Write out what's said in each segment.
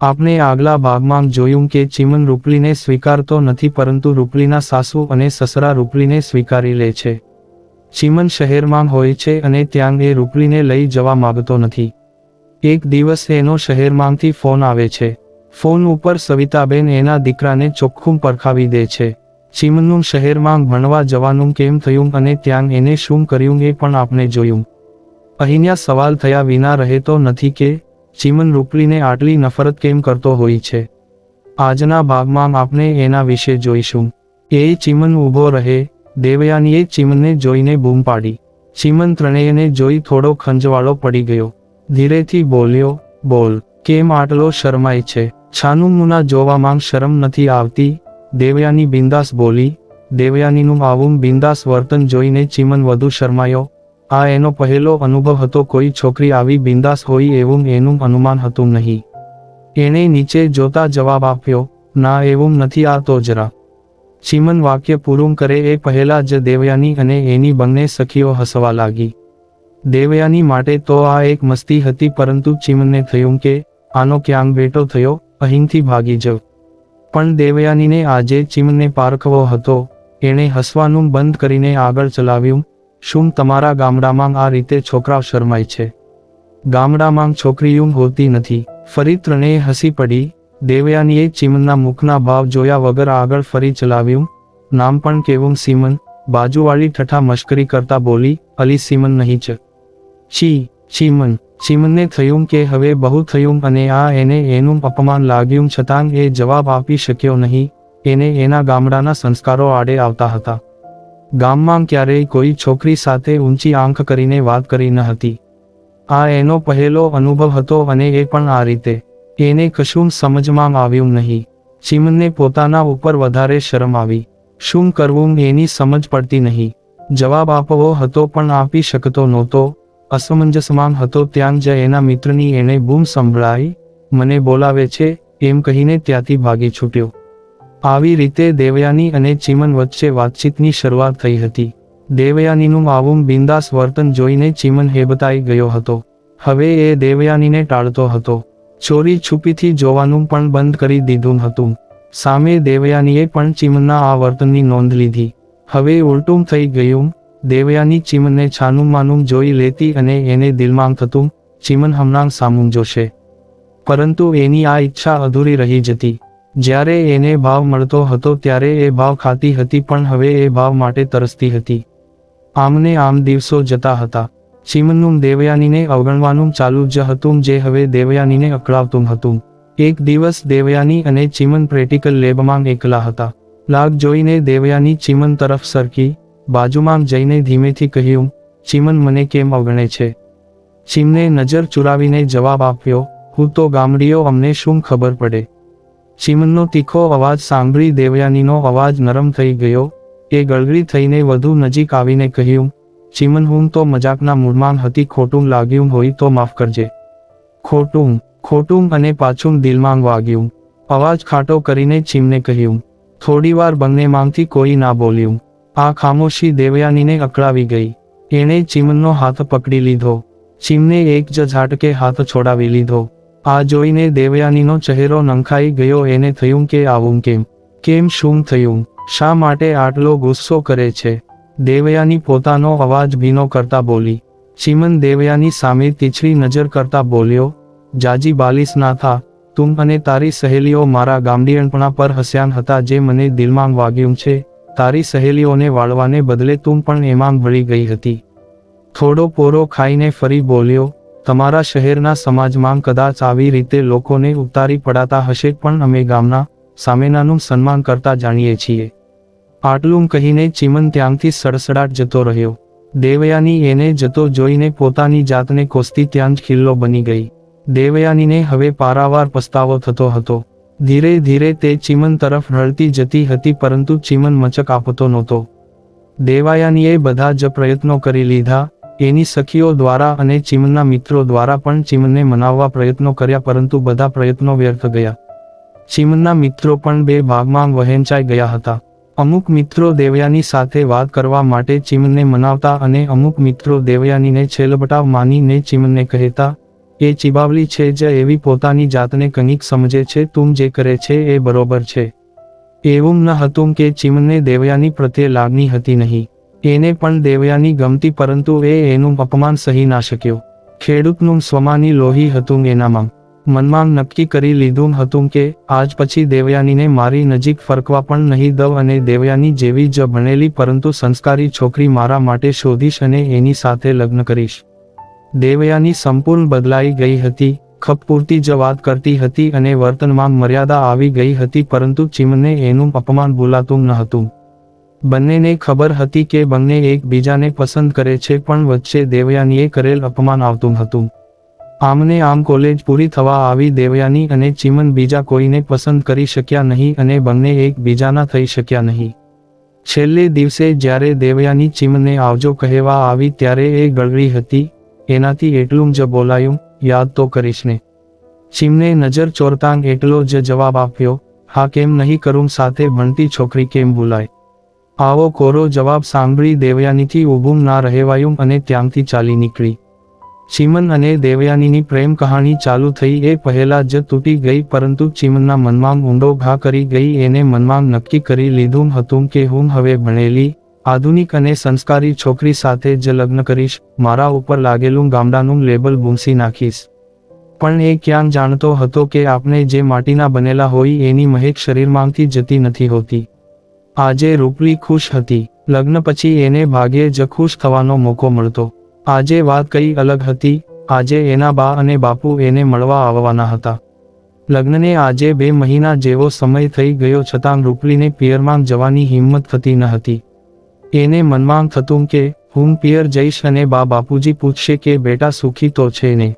આપણે આગલા ભાગમાં જોયું કે ચીમન રૂપલીને સ્વીકારતો નથી પરંતુ રૂપલીના સાસુ અને સસરા રૂપલીને સ્વીકારી લે છે. ચીમન શહેરમાં હોય છે અને ત્યાં એ રૂપલીને લઈ જવા માંગતો નથી. એક દિવસ એનો શહેરમાંથી ફોન આવે છે. ફોન ઉપર સવિતાબેન એના દીકરાને ચોખ્ખું પરખાવી દે છે. ચીમનનું શહેરમાં ભણવા જવાનું કેમ થયું અને ત્યાં એને શું કર્યું એ પણ આપણે જોયું. અહીંયા સવાલ થયા વિના રહેતો નથી કે ચીમન રૂપલીને આટલી નફરત કેમ કરતો હોય છે? આજના ભાગમાં આપણે એના વિશે જોઈશું. એ ચીમન ઊભો રહે દેવયાનીએ ચીમનને જોઈને બૂમ પાડી. ચીમન ત્રણેયને જોઈ થોડો ખંજવાળો પડી ગયો. ધીરેથી બોલ્યો, બોલ, કેમ આટલો શરમાય છે? છાનું મુના જોવામાં શરમ નથી આવતી? દેવયાની બિંદાસ બોલી. દેવયાનીનું આવું બિંદાસ વર્તન જોઈને ચીમન વધુ શરમાયો. આ એનો પહેલો અનુભવ હતો કોઈ છોકરી આવી બિંદાસ હોય એવું એનું અનુમાન હતું નહીં. એણે નીચે જોતા જવાબ આપ્યો, ના, એવું નથી, આ તો જરા. ચીમન વાક્ય પૂરું કરે એ પહેલા જ દેવયાની અને એની બંને સખીઓ હસવા લાગી. દેવયાની માટે તો આ એક મસ્તી હતી પરંતુ ચીમનને થયું કે, આનો ક્યાંક બેટો થયો, અહીંથી ભાગી જવ. પણ દેવયાનીને આજે ચીમને પારખવો હતો. એણે હસવાનું બંધ કરીને આગળ ચલાવ્યું શું તમારા ગામડામાં આ રીતે છોકરાઓ શરમાય છે? ગામડામાં છોકરીયું હોતી નથી. ફરી ત્રણેય હસી પડી. દેવયાનીએ ચીમનના મુખના ભાવ જોયા વગર આગળ ફરી ચલાવ્યું. નામ પણ કેવું? સીમન. બાજુવાળી ઠઠા મશ્કરી કરતા બોલી, અલી સીમન નહીં છે. છી, ચીમન. ચીમનને થયું કે હવે બહુ થયું અને આ એને એનું અપમાન લાગ્યું છતાં એ જવાબ આપી શક્યો નહીં. એને એના ગામડાના સંસ્કારો આડે આવતા હતા. ગામમાં ક્યારેય કોઈ છોકરી સાથે ઊંચી આંખ કરીને વાત કરી ન હતી. આ એનો પહેલો અનુભવ હતો અને એ પણ આ રીતે. એને કશું સમજમાં આવ્યું નહીં. ચીમને પોતાના ઉપર વધારે શરમ આવી. શું કરવું એની સમજ પડતી નહીં. જવાબ આપવો હતો પણ આપી શકતો નહોતો. અસમંજસમાં હતો ત્યાં જ એના મિત્રની એણે બૂમ સંભળાઈ, મને બોલાવે છે, એમ કહીને ત્યાંથી ભાગી છૂટ્યો. આવી રીતે દેવયાની અને ચીમન વચ્ચે વાતચીતની શરૂઆત થઈ હતી. દેવયાનીનું આવું બિંદાસ વર્તન જોઈને ચીમન હેબતાઈ ગયો હતો. હવે એ દેવયાનીને ટાળતો હતો. ચોરી છુપીથી જોવાનું પણ બંધ કરી દીધું હતું. સામે દેવયાનીએ પણ ચીમનના આ વર્તનની નોંધ લીધી. હવે ઉલટું થઈ ગયું, દેવયાની ચીમનને છાનું માનું જોઈ લેતી અને એને દિલમાં થતું, ચીમન હમણાં સામું જોશે. પરંતુ એની આ ઈચ્છા અધૂરી રહી જતી. જ્યારે એને ભાવ મળતો હતો ત્યારે એ ભાવ ખાતી હતી પણ હવે એ ભાવ માટે તરસતી હતી. આમને આમ દિવસો જતા હતા. ચીમનનું દેવયાનીને અવગણવાનું ચાલુ જ હતું જે હવે દેવયાનીને અકળાવતું હતું. એક દિવસ દેવયાની અને ચીમન પ્રેક્ટિકલ લેબમાં એકલા હતા. લાગ જોઈને દેવયાની ચીમન તરફ સરકી, બાજુમાં જઈને ધીમેથી કહ્યું, ચીમન, મને કેમ અવગણે છે? ચીમને નજર ચુરાવીને જવાબ આપ્યો, હું તો ગામડીઓ અમને શું ખબર પડે? ચીમનનો તીખો અવાજ સાંભળી દેવયાનીનો અવાજ નરમ થઈ ગયો. એ ગળગળી થઈને વધુ નજીક આવીને કહ્યું, ચીમન હું તો મજાકના મૂળમાં હતી, ખોટું લાગ્યું હોય તો માફ કરજે. ખોટું ખોટું, અને પાછું દિલમાં વાગ્યું. અવાજ ખાટો કરીને ચીમને કહ્યું, થોડીવાર બંને માંગથી કોઈ ના બોલ્યું. આ ખામોશી દેવયાનીને અકળાવી ગઈ. એણે ચીમનનો હાથ પકડી લીધો. ચીમને એક જ ઝાટકે હાથ છોડાવી લીધો. આ જોઈને દેવયાનીનો ચહેરો નંખાઈ ગયો, એને થયું કે આવું કેમ? કેમ શું થયું? શા માટે આટલો ગુસ્સો કરે છે? દેવયાની પોતાનો અવાજ ભીનો કરતા બોલી, ચીમન, દેવયાની સામે તીછરી નજર કરતા બોલ્યો, જાજી બાલિસ ના તું અને તારી સહેલીઓ મારા ગામડીયણપણા પર હસ્યાન હતા જે મને દિલમાં વાગ્યું છે. તારી સહેલીઓને વાળવાને બદલે તું પણ એમાં વળી ગઈ હતી. થોડો પોરો ખાઈને ફરી બોલ્યો તમારા શહેરના સમાજમાં કદાચ આવી રીતે લોકોને ઉતારી પડાતા હશે પણ અમે ગામના સામેનાનું સન્માન કરતા જાણીએ છીએ. આટલું કહીને ચીમન ત્યાંથી સડસડાટ જતો રહ્યો. દેવયાની એને જતો જોઈને પોતાની જાતને કોસતી ત્યાં જ ખિલ્લો બની ગઈ. દેવયાનીને હવે પારાવાર પસ્તાવો થતો હતો. ધીરે ધીરે તે ચીમન તરફ રળતી જતી હતી પરંતુ ચીમન મચક આપતો નહોતો. દેવાયાનીએ બધા જ પ્રયત્નો કરી લીધા એની સખીઓ દ્વારા અને ચીમના મિત્રો દ્વારા પણ ચીમને મનાવવા પ્રયત્નો કર્યા પરંતુ બધા પ્રયત્નો વ્યર્થ ગયા. ચીમના મિત્રો પણ બે ભાગમાં વહેંચાઈ ગયા હતા. અમુક મિત્રો દેવયાની સાથે વાત કરવા માટે ચીમને મનાવતા અને અમુક મિત્રો દેવયાનીને છેલબટાવ માનીને ચીમને કહેતા, એ ચિબાવલી છે જ એવી પોતાની જાતને કંઈક સમજે છે, તું જે કરે છે એ બરોબર છે. એવું ન હતું કે ચીમને દેવયાની પ્રત્યે લાગણી હતી નહીં. એને પણ દેવયાની ગમતી પરંતુ એ એનું અપમાન સહી ના શક્યો. ખેડૂતનું સ્વમાની લોહી હતું એનામાં. મનમાં નક્કી કરી લીધું હતું કે, આજ પછી દેવયાનીને મારી નજીક ફરકવા પણ નહીં દઉં અને દેવયાની જેવી જ ભણેલી પરંતુ સંસ્કારી છોકરી મારા માટે શોધીશ અને એની સાથે લગ્ન કરીશ. દેવયાની સંપૂર્ણ બદલાઈ ગઈ હતી, ખપ પૂરતી જ વાત કરતી હતી અને વર્તનમાં મર્યાદા આવી ગઈ હતી પરંતુ ચીમને એનું અપમાન ભૂલાતું ન હતું. બંનેને ખબર હતી કે બંને એકબીજાને પસંદ કરે છે પણ વચ્ચે દેવયાનીએ કરેલ અપમાન આવતું હતું. આમને આમ કોલેજ પૂરી થવા આવી દેવયાની અને ચીમન બીજા કોઈને પસંદ કરી શક્યા નહીં અને બંને એકબીજાના થઈ શક્યા નહીં. છેલ્લે દિવસે જ્યારે દેવયાની ચીમને આવજો કહેવા આવી ત્યારે એ ગળગળી હતી, એનાથી એટલું જ બોલાયું, યાદ તો કરીશ ને. ચીમને નજર ચોરતાંગ એટલો જ જવાબ આપ્યો, હા, કેમ નહીં કરું, સાથે ભણતી છોકરી કેમ બોલાય આવો કોરો જવાબ સાંભળી દેવયાનીથી ઊભું ના રહેવાયું અને ત્યાંથી ચાલી નીકળી. ચીમન અને દેવયાનીની પ્રેમ કહાણી ચાલુ થઈ એ પહેલા જ તૂટી ગઈ પરંતુ ચીમનના મનમાં ઊંડો ઘા કરી ગઈ એને મનમાં નક્કી કરી લીધું હતું કે હું હવે ભણેલી, આધુનિક અને સંસ્કારી છોકરી સાથે જ લગ્ન કરીશ, મારા ઉપર લાગેલું ગામડાનું લેબલ ભૂંસી નાખીશ. પણ એ ક્યાં જાણતો હતો કે આપણે જે માટીના બનેલા હોય એની મહેક શરીરમાંથી જતી નથી હોતી. આજે રૂપલી ખુશ હતી. લગ્ન પછી એને ભાગ્યે જ ખુશ થવાનો મોકો મળતો. આજે વાત કઈ અલગ હતી. આજે એના બા અને બાપુ એને મળવા આવવાના હતા. લગ્નને આજે બે મહિના જેવો સમય થઈ ગયો છતાં રૂપલીને પિયરમાં જવાની હિંમત થતી ન હતી. એને મનમાં થતું કે, હું પિયર જઈશ અને બા બાપુજી પૂછશે કે બેટા સુખી તો છે ને?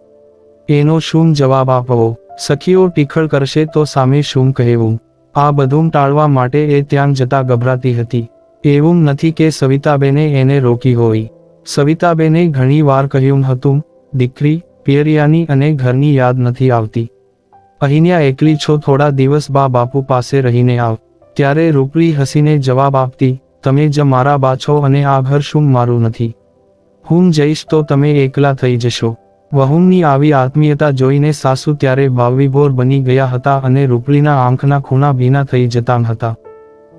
એનો શું જવાબ આપવો? સખીઓ ટીખળ કરશે તો સામે શું કહેવું? આ બધું ટાળવા માટે એ ત્યાં જતા ગભરાતી હતી. એવું નથી કે સવિતાબેને એને રોકી હોય. સવિતાબેને ઘણી વાર કહ્યું હતું, દીકરી, પિયરિયાની અને ઘરની યાદ નથી આવતી. અહીંયા એકલી છો, થોડા દિવસ બા બાપુ પાસે રહીને આવ. ત્યારે રૂપલી હસીને જવાબ આપતી, તમે જ મારા બા છો અને આ ઘર શું મારું નથી. હું જઈશ તો તમે એકલા થઈ જશો. વહુમની આવી આત્મીયતા જોઈને સાસુ ત્યારે ભાવવિભોર બની ગયા હતા અને રૂપલીના આંખના ખૂણા ભીના થઈ જતા હતા.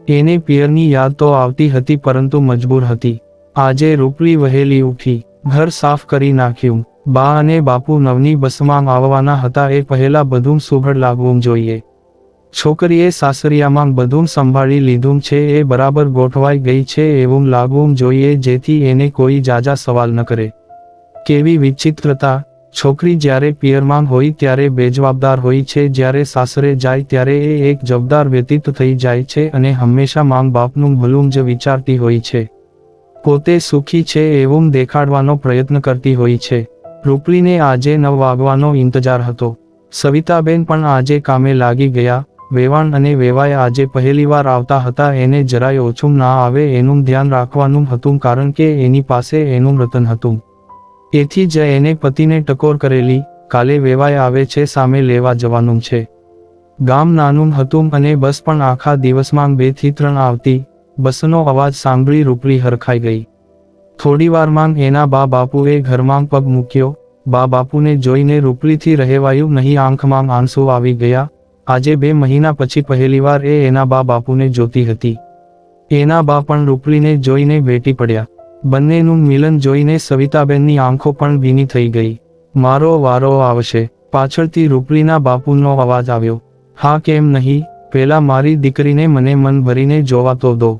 એને પિયરની યાદ તો આવતી હતી પરંતુ મજબૂર હતી. આજે રૂપલી વહેલી ઉઠી, ઘર સાફ કરી નાખ્યું. બા અને બાપુ નવની બસમાં આવવાના હતા એ પહેલા બધું સુઘડ લાગવું જોઈએ. છોકરીએ સાસરિયામાં બધું સંભાળી લીધું છે એ બરાબર ગોઠવાઈ ગઈ છે એવું લાગવું જોઈએ જેથી એને કોઈ જાજા સવાલ ન કરે. કેવી વિચિત્રતા. છોકરી જ્યારે પિયરમાં હોય ત્યારે બેજવાબદાર હોય છે, જ્યારે સાસરે જાય ત્યારે એ એક જવાબદાર વ્યતીત થઈ જાય છે અને હંમેશા માંગ બાપનું ભલું જ વિચારતી હોય છે. પોતે સુખી છે એવું દેખાડવાનો પ્રયત્ન કરતી હોય છે. રૂપલીને આજે નવ વાગવાનો ઇંતજાર હતો. સવિતાબેન પણ આજે કામે લાગી ગયા. વેવાણ અને વેવાય આજે પહેલીવાર આવતા હતા, એને જરાય ઓછું ના આવે એનું ધ્યાન રાખવાનું હતું કારણ કે એની પાસે એનું રતન હતું. એથી જ એને પતિને ટકોર કરેલી, કાલે વેવાય આવે છે, સામે લેવા જવાનું છે. ગામ નાનું હતું અને બસ પણ આખા દિવસમાં બેથી ત્રણ આવતી, બસનો અવાજ સાંભળી રૂપરી હરખાઈ ગઈ. થોડીવારમાં એના બા બાપુએ ઘરમાં પગ મૂક્યો, બા બાપુને જોઈને રૂપરીથી રહેવાયું નહીં, આંખમાં આંસુ આવી ગયા. આજે બે મહિના પછી પહેલીવાર એ એના બા બાપુને જોતી હતી. એના બા પણ રૂપરીને જોઈને બેટી પડ્યા. બંનેનું મિલન જોઈને સવિતાબેનની આંખો પણ ભીની થઈ ગઈ. મારો વારો આવશે. પાછળથી રૂપલીના બાપુનો અવાજ આવ્યો. હા, કેમ નહીં? પહેલા મારી દીકરીને મને મન ભરીને જોવા તો દો.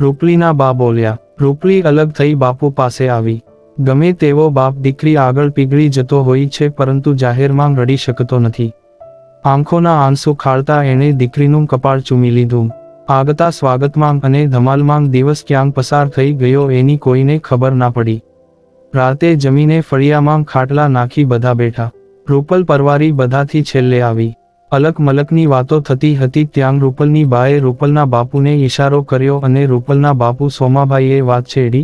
રૂપલીના બા બોલ્યા. રૂપલી અલગ થઈ બાપુ પાસે આવી. ગમે તેવો બાપ દીકરી આગળ પીગળી જતો હોય છે, પરંતુ જાહેરમાં રડી શકતો નથી. આંખોના આંસુ ખાળતા એણે દીકરીનું કપાળ ચૂમી લીધું. આગતા સ્વાગતમાં અને ધમાલમાં દિવસ ક્યાં પસાર થઈ ગયો એની કોઈને ખબર ના પડી. રાતે જમીને ફળિયામાં ખાટલા નાખી બધા બેઠા. રૂપલ પરવારી બધાથી છેલ્લે આવી. અલક મલકની વાતો થતી હતી ત્યાં રૂપલની બાએ રૂપલના બાપુને ઈશારો કર્યો અને રૂપલના બાપુ સોમાભાઈએ વાત છેડી,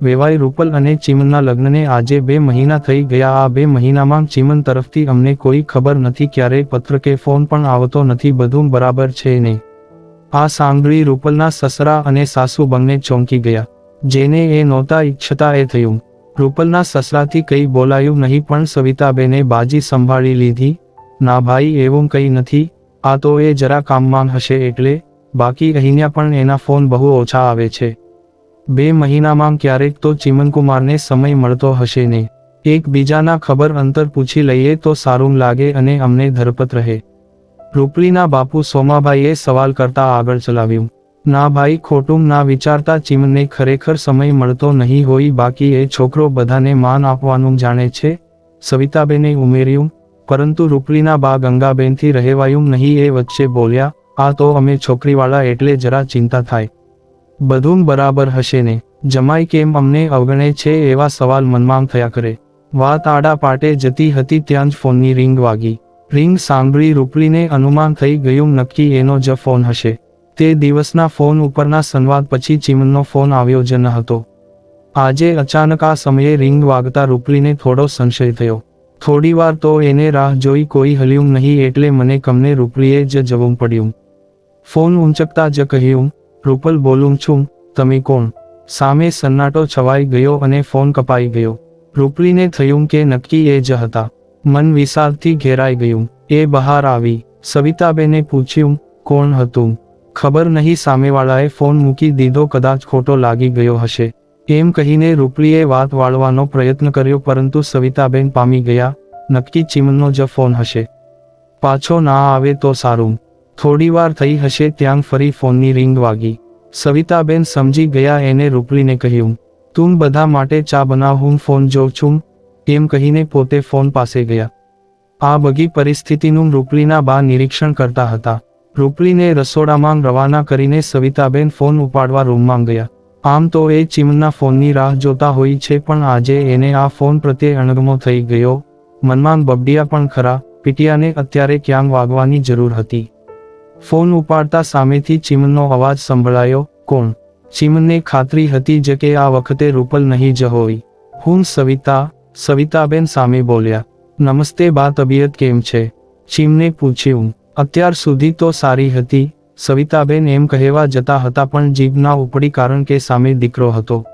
વેવાઈ રૂપલ અને ચીમનના લગ્નને આજે બે મહિના થઈ ગયા. આ બે મહિનામાં ચીમન તરફથી અમને કોઈ ખબર નથી ક્યારેય પત્ર કે ફોન પણ આવતો નથી. બધું બરાબર છે ને? આ સાંભળી રૂપલના સસરા અને સાસુ બંને ચોંકી ગયા, જેને એ નહોતા ઈચ્છતા એ થયું. રૂપલના સસરાથી કંઈ બોલાયું નહીં પણ સવિતાબેને બાજી સંભાળી લીધી, ના ભાઈ, એવું કંઈ નથી, આ તો એ જરા કામમાં હશે એટલે, બાકી અહીંયા પણ એના ફોન બહુ ઓછા આવે છે. બે મહિનામાં ક્યારેક તો ચિમનકુમારને સમય મળતો હશે નહીં. એકબીજાના ખબર અંતર પૂછી લઈએ તો સારું લાગે અને અમને ધરપત રહે. રૂપલીના બાપુ સોમાભાઈએ સવાલ કરતા આગળ ચલાવ્યું. ના ભાઈ, ખોટું ના વિચારતા ચીમને ખરેખર સમય મળતો નહીં હોય, બાકી એ છોકરો બધાને માન આપવાનું જાણે છે, સવિતાબેને ઉમેર્યું. પરંતુ રૂપલીના બા ગંગાબેનથી રહેવાયું નહીં એ વચ્ચે બોલ્યા, આ તો અમે છોકરીવાળા એટલે જરા ચિંતા થાય. બધું બરાબર હશે ને? જમાઈ કેમ અમને અવગણે છે એવા સવાલ મનમાં થયા કરે. વાત આડા પાટે જતી હતી, ત્યાં જ ફોનની રિંગ વાગી. રિંગ સાંભળી રૂપલીને અનુમાન થઈ ગયું નક્કી એનો જ ફોન હશે. તે દિવસના ફોન ઉપરના સંવાદ પછી ચીમનનો ફોન આવ્યો જ ન હતો. આજે અચાનક આ સમયે રિંગ વાગતા રૂપલીને થોડો સંશય થયો. થોડીવાર તો એને રાહ જોઈ કોઈ હલ્યું નહીં એટલે મને કમને રૂપલીએ જ જવું પડ્યું. ફોન ઊંચકતા જ કહ્યું, રૂપલ બોલું છું, તમે કોણ? સામે સન્નાટો છવાઈ ગયો અને ફોન કપાઈ ગયો. રૂપલીને થયું કે નક્કી એ જ હતા. મન વિષાદથી ઘેરાઈ ગયું. એ બહાર આવી. સવિતાબેને પૂછ્યું, કોણ હતું? ખબર નહીં, સામેવાળાએ ફોન મૂકી દીધો, કદાચ ખોટો લાગી ગયો હશે. એમ કહીને રૂપલીએ વાત વાળવાનો પ્રયત્ન કર્યો, પરંતુ સવિતાબેન પામી ગયા. નક્કી ચીમનનો જ ફોન હશે. પાછો ના આવે તો સારું. થોડીવાર થઈ હશે ત્યાં ફરી ફોનની રિંગ વાગી. સવિતાબેન સમજી ગયા એને રૂપલીને કહ્યું, તું બધા માટે ચા બનાવ, હું ફોન જોઉં છું. એમ કહીને પોતે ફોન પાસે ગયા. આ બગી પરિસ્થિતિનું રૂપલીના બા નિરીક્ષણ કરતા હતા. રૂપલીને રસોડામાં રવાના કરીને સવિતાબેન ફોન ઉપાડવા રૂમમાં ગયા. આમ તો એ ચીમના ફોનની રાહ જોતા હોય છે પણ આજે એને આ ફોન પ્રત્યે અણગમો થઈ ગયો. મનમાં બબડિયા પણ ખરા, પીટિયાને અત્યારે ક્યાં વાગવાની જરૂર હતી? ફોન ઉપાડતા સામેથી ચીમનનો અવાજ સંભળાયો, કોણ? ચીમને ખાતરી હતી જ કે આ વખતે રૂપલ નહીં જ હોય. હું સવિતા સવિતાબેન સામે બોલ્યા, નમસ્તે બા, તબિયત કેમ છે? ચીમને પૂછ્યું, અત્યાર સુધી તો સારી હતી. સવિતાબેન એમ કહેવા જતા હતા, પણ જીભ ના ઉપડી કારણ કે સામે દીકરો હતો.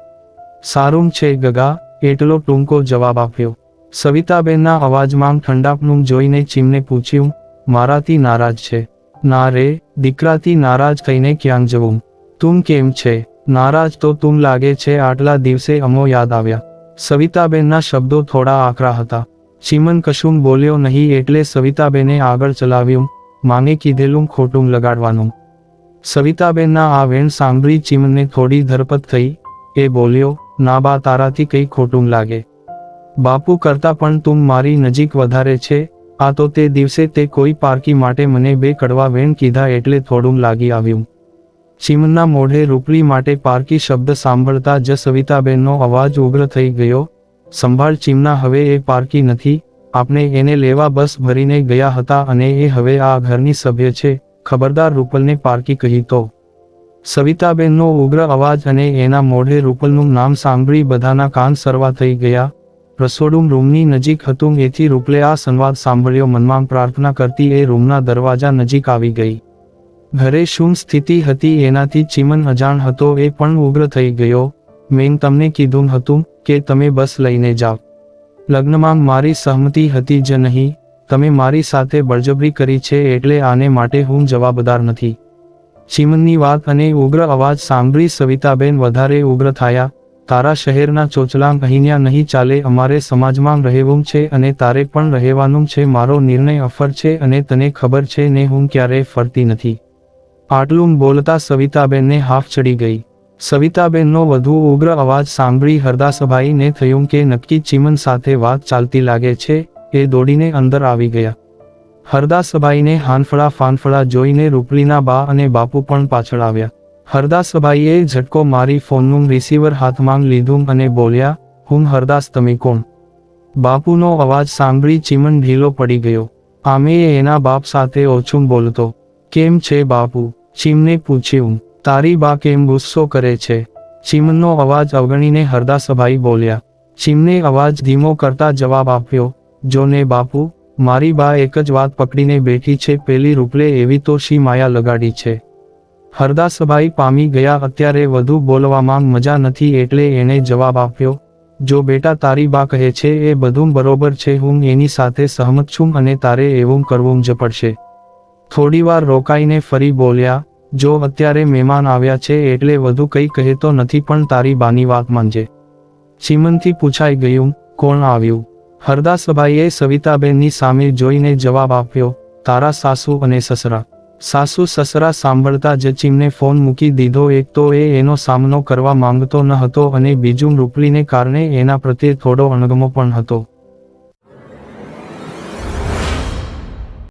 સારું છે ગગા, એટલો ટૂંકો જવાબ આપ્યો. સવિતાબેનના અવાજમાં ઠંડાપણું જોઈને ચીમને પૂછ્યું, મારાથી નારાજ છે? ના રે, દીકરાથી નારાજ થઈને ક્યાં જવું? તું કેમ છે? નારાજ તો તું લાગે છે, આટલા દિવસે અમો યાદ આવ્યા. સવિતાબેનના શબ્દો થોડા આકરા હતા. ચીમન કશું બોલ્યો નહીં એટલે સવિતાબેને આગળ ચલાવ્યું, માને કીધેલું ખોટું લગાડવાનું. સવિતાબેનના આ વેણ સાંભળી ચીમને થોડી ધરપત થઈ, એ બોલ્યો, ના બા, તારાથી કંઈ ખોટું લાગે. બાપુ કરતા પણ તું મારી નજીક વધારે છે, આ તો તે દિવસે તે કોઈ પારકી માટે મને બે કડવા વેણ કીધા એટલે થોડું લાગી આવ્યું. ચીમનના મોઢે રૂપલી માટે પારકી શબ્દ સાંભળતા જ સવિતાબેનનો અવાજ ઉગ્ર થઈ ગયો, સંભાળ ચીમના, હવે એ પારકી નથી, આપણે એને લેવા બસ ભરીને ગયા હતા અને એ હવે આ ઘરની સભ્ય છે, ખબરદાર રૂપલને પારકી કહી તો. સવિતાબેનનો ઉગ્ર અવાજ અને એના મોઢે રૂપલનું નામ સાંભળી બધાના કાન સરવા થઈ ગયા. રસોડું રૂમની નજીક હતું, એથી રૂપલે આ સંવાદ સાંભળ્યો, મનમાં પ્રાર્થના કરતી એ રૂમના દરવાજા નજીક આવી ગઈ. ઘરે શું સ્થિતિ હતી એનાથી ચીમન અજાણ હતો, એ પણ ઉગ્ર થઈ ગયો. મેં તમને કીધું હતું કે તમે બસ લઈને જાઓ. લગ્નમાં મારી સહમતિ હતી જ નહીં, તમે મારી સાથે બળજબરી કરી છે એટલે આને માટે હું જવાબદાર નથી. ચીમનની વાત અને ઉગ્ર અવાજ સાંભળી સવિતાબેન વધારે ઉગ્ર થયા, તારા શહેરના ચોચલાંગ અહીંયા નહીં ચાલે, અમારે સમાજમાં રહેવું છે અને તારે પણ રહેવાનું છે, મારો નિર્ણય અફર છે અને તને ખબર છે ને હું ક્યારેય ફરતી નથી. આટલું બોલતા સવિતાબેનને હાફ ચડી ગઈ. સવિતાબેનનો વધુ ઉગ્ર અવાજ સાંભળી હરદાસભાઈને થયું કે નક્કી ચીમન સાથે વાત ચાલતી લાગે છે, એ દોડીને અંદર આવી ગયા. હરદાસભાઈને હાનફળા ફાનફળા જોઈને રૂપલીના બા અને બાપુ પણ પાછળ આવ્યા. હરદાસભાઈએ ઝટકો મારી ફોનનું રિસીવર હાથમાં લીધું અને બોલ્યા, હું હરદાસ, તમે કોણ? બાપુનો અવાજ સાંભળી ચીમન ઢીલો પડી ગયો. આમે એના બાપ સાથે ઓછું બોલતો. કેમ છે બાપુ? ચીમને પૂછ્યું, તારી બા કેમ ગુસ્સો કરે છે? ચીમનો અવાજ અવગણીને હરદાસભાઈ બોલ્યા, ચીમને અવાજ ધીમો કરતા જવાબ આપ્યો જો ને બાપુ, મારી બા એક જ વાત પકડીને બેઠી છે, પેલી રૂપલે એવી તો શી માયા લગાડી છે? હરદાસભાઈ પામી ગયા, અત્યારે વધુ બોલવામાં મજા નથી એટલે એણે જવાબ આપ્યો, જો બેટા તારી બા કહે છે એ બધું બરોબર છે, હું એની સાથે સહમત છું અને તારે એવું કરવું જ પડશે. થોડીવાર રોકાઈને ફરી બોલ્યા, જો અત્યારે મહેમાન આવ્યા છે એટલે વધુ કંઈ કહેતો નથી પણ તારી બાની વાત માનજે. ચીમનથી પૂછાઈ ગયું, કોણ આવ્યું? હરદાસભાઈએ સવિતાબેનની સામે જોઈને જવાબ આપ્યો, તારા સાસુ અને સસરા. સાસુ સસરા સાંભળતા જ ચીમને ફોન મૂકી દીધો, એક તો એ એનો સામનો કરવા માંગતો ન હતો અને બીજું રૂપલીને કારણે એના પ્રત્યે થોડો અણગમો પણ હતો.